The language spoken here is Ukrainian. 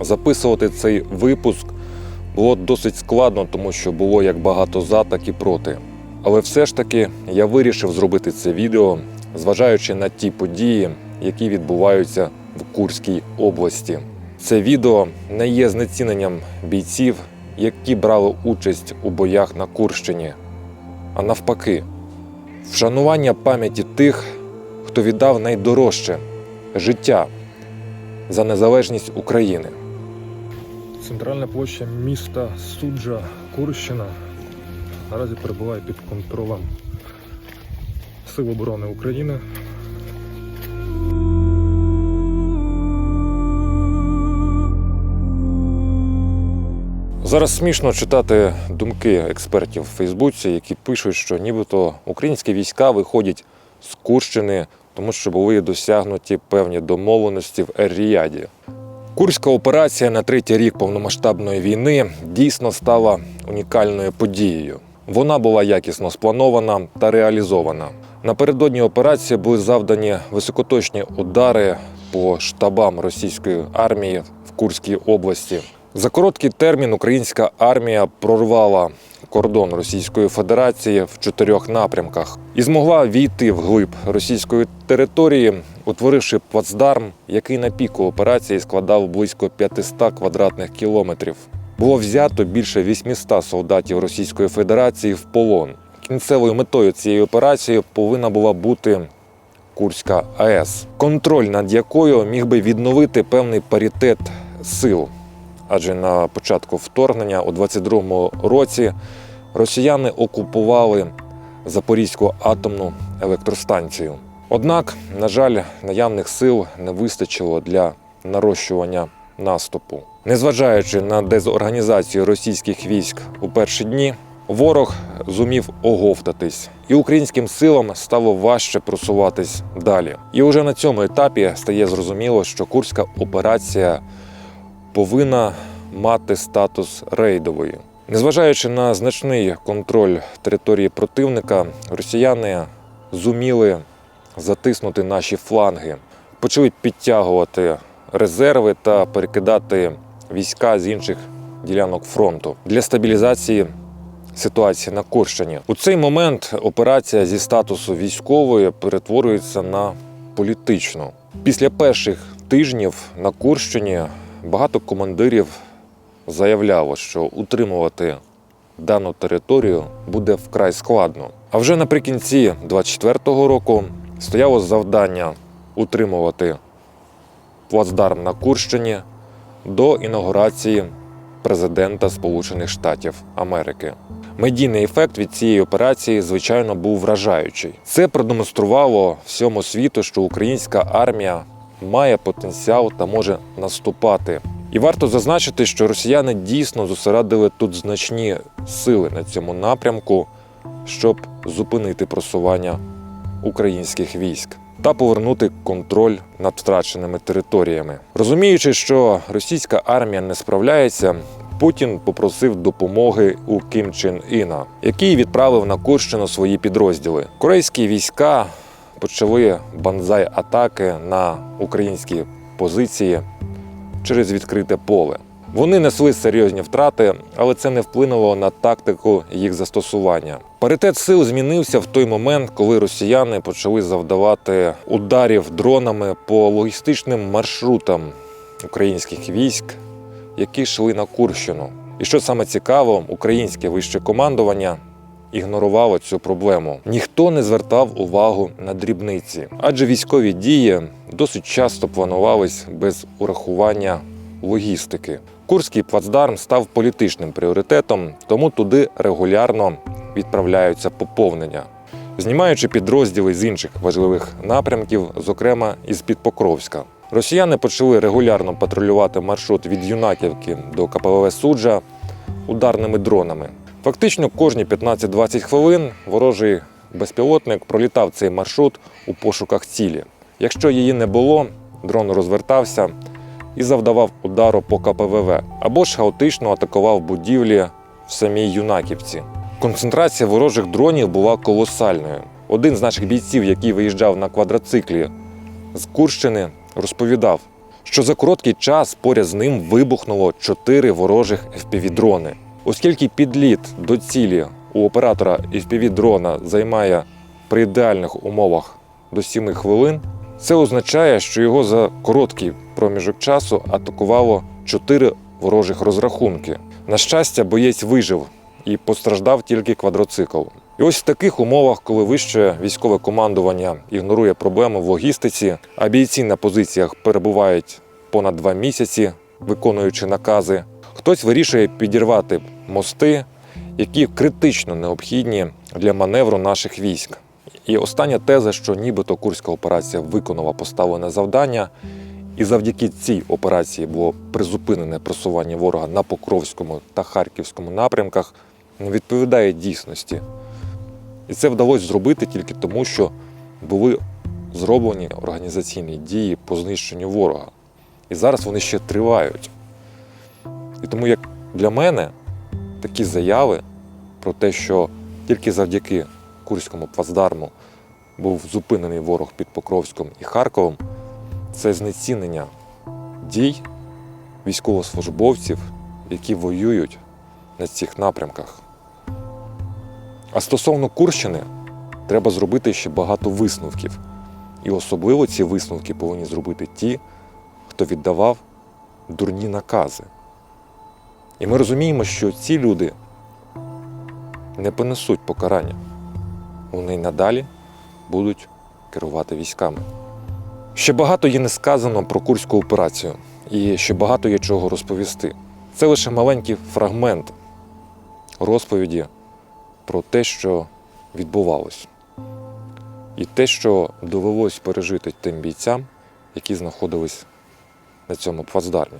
Записувати цей випуск було досить складно, тому що було як багато за, так і проти. Але все ж таки я вирішив зробити це відео, зважаючи на ті події, які відбуваються в Курській області. Це відео не є знеціненням бійців, які брали участь у боях на Курщині, а навпаки, вшанування пам'яті тих, хто віддав найдорожче життя за незалежність України. Центральна площа міста Суджа Курщина наразі перебуває під контролем Сил оборони України. Зараз смішно читати думки експертів в Фейсбуці, які пишуть, що нібито українські війська виходять з Курщини, тому що були досягнуті певні домовленості в Ер-Ріяді. Курська операція на третій рік повномасштабної війни дійсно стала унікальною подією. Вона була якісно спланована та реалізована. Напередодні операції були завдані високоточні удари по штабам російської армії в Курській області. За короткий термін українська армія прорвала кордон Російської Федерації в чотирьох напрямках і змогла війти в глиб російської території, утворивши плацдарм, який на піку операції складав близько 500 квадратних кілометрів. Було взято більше 800 солдатів Російської Федерації в полон. Кінцевою метою цієї операції повинна була бути Курська АЕС, контроль над якою міг би відновити певний паритет сил. Адже на початку вторгнення у 22-му році росіяни окупували Запорізьку атомну електростанцію. Однак, на жаль, наявних сил не вистачило для нарощування наступу. Незважаючи на дезорганізацію російських військ у перші дні, ворог зумів оговтатись, і українським силам стало важче просуватись далі. І уже на цьому етапі стає зрозуміло, що курська операція повинна мати статус рейдової. Незважаючи на значний контроль території противника, росіяни зуміли затиснути наші фланги, почали підтягувати резерви та перекидати війська з інших ділянок фронту для стабілізації ситуації на Курщині. У цей момент операція зі статусу військової перетворюється на політичну. Після перших тижнів на Курщині багато командирів заявляло, що утримувати дану територію буде вкрай складно. А вже наприкінці 24-го року стояло завдання утримувати плацдарм на Курщині до інаугурації президента Сполучених Штатів Америки. Медійний ефект від цієї операції, звичайно, був вражаючий. Це продемонструвало всьому світу, що українська армія має потенціал та може наступати. І варто зазначити, що росіяни дійсно зосередили тут значні сили на цьому напрямку, щоб зупинити просування українських військ та повернути контроль над втраченими територіями. Розуміючи, що російська армія не справляється, Путін попросив допомоги у Кім Чен Іна, який відправив на Курщину свої підрозділи. Корейські війська почали банзай атаки на українські позиції через відкрите поле. Вони несли серйозні втрати, але це не вплинуло на тактику їх застосування. Паритет сил змінився в той момент, коли росіяни почали завдавати ударів дронами по логістичним маршрутам українських військ, які йшли на Курщину. І що саме цікаво, українське вище командування ігнорувало цю проблему. Ніхто не звертав увагу на дрібниці, адже військові дії досить часто планувались без урахування логістики. Курський плацдарм став політичним пріоритетом, тому туди регулярно відправляються поповнення. Знімаючи підрозділи з інших важливих напрямків, зокрема із під Покровська. Росіяни почали регулярно патрулювати маршрут від Юнаківки до КПВВ Суджа ударними дронами. Фактично кожні 15-20 хвилин ворожий безпілотник пролітав цей маршрут у пошуках цілі. Якщо її не було, дрон розвертався і завдавав удару по КПВВ або ж хаотично атакував будівлі в самій Юнаківці. Концентрація ворожих дронів була колосальною. Один з наших бійців, який виїжджав на квадроциклі з Курщини, розповідав, що за короткий час поряд з ним вибухнуло чотири ворожих FPV-дрони. Оскільки підліт до цілі у оператора FPV-дрона займає при ідеальних умовах до 7 хвилин, це означає, що його за короткий проміжок часу атакувало чотири ворожих розрахунки. На щастя, боєць вижив і постраждав тільки квадроцикл. І ось в таких умовах, коли вище військове командування ігнорує проблеми в логістиці, а бійці на позиціях перебувають понад два місяці, виконуючи накази, хтось вирішує підірвати мости, які критично необхідні для маневру наших військ. І остання теза, що нібито Курська операція виконала поставлене завдання, і завдяки цій операції було призупинене просування ворога на Покровському та Харківському напрямках, не відповідає дійсності. І це вдалося зробити тільки тому, що були зроблені організаційні дії по знищенню ворога. І зараз вони ще тривають. І тому, як для мене, такі заяви про те, що тільки завдяки Курському плацдарму був зупинений ворог під Покровськом і Харковом, це знецінення дій військовослужбовців, які воюють на цих напрямках. А стосовно Курщини, треба зробити ще багато висновків. І особливо ці висновки повинні зробити ті, хто віддавав дурні накази. І ми розуміємо, що ці люди не понесуть покарання. Вони надалі будуть керувати військами. Ще багато є не сказано про курську операцію, і ще багато є чого розповісти. Це лише маленький фрагмент розповіді про те, що відбувалось, і те, що довелось пережити тим бійцям, які знаходились на цьому плацдармі.